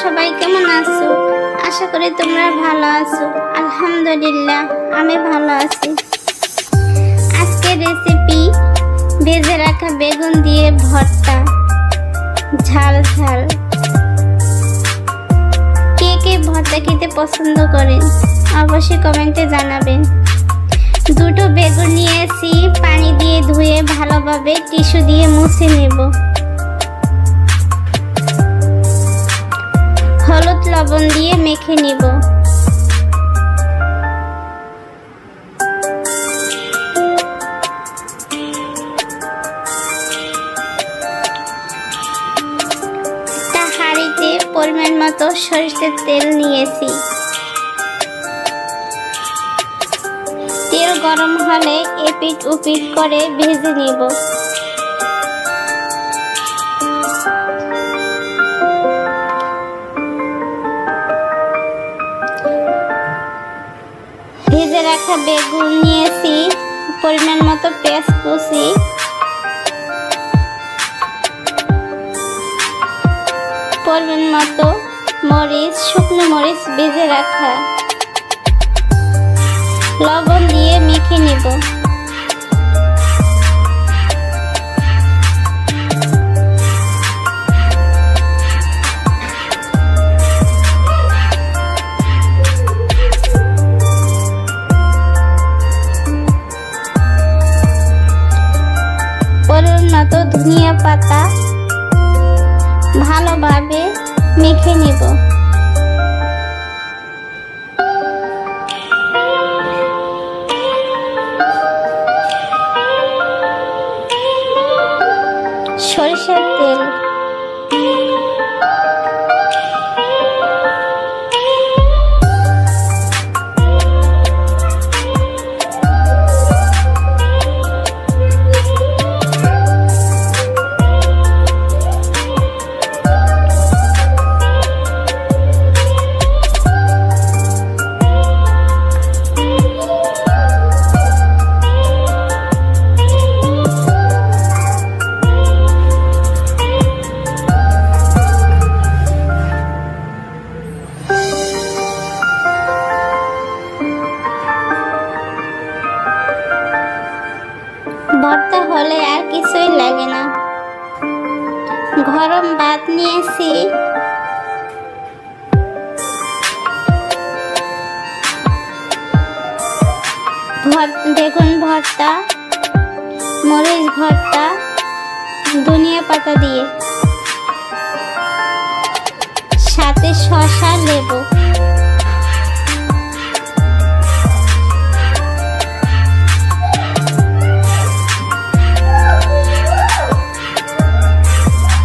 সবাই কেমন আছো? আশা করি তোমরা ভালো আছো। আলহামদুলিল্লাহ, আমি ভালো আছি। আজকের রেসিপি ভেজে রাখা বেগুন দিয়ে ভর্তা। ঝাল ঝাল। কে কে ভর্তা খেতে পছন্দ করেন অবশ্যই কমেন্টে জানাবেন। দুটো বেগুন নিয়েছি, পানি দিয়ে ধুয়ে ভালোভাবে টিস্যু দিয়ে মুছে নেব। হলুদ লবণ দিয়ে মেখে নিব। তা হাঁড়িতে পরিমাণ মতো সরিষার তেল নিয়েছি। তেল গরম হলে এপিট উপিট করে ভেজে নেব। ভেজে রাখা বেগুন নিয়েছি, পরিমাণ মতো পেঁয়াজ কুচি পরিমাণ মতো মরিচ, শুকনো মরিচ ভেজে রাখা। লবণ দিয়ে মেখে নেব। মতো ধনিয়া পাতা ভালোভাবে মেখে নেব। সরিষার কিছুই লাগে না। গরম ভাত নিয়েছি। বেগুন ভর্তা, মরিচ ভর্তা, ধনিয়া পাতা দিয়ে। সাথে শসা, লেবু।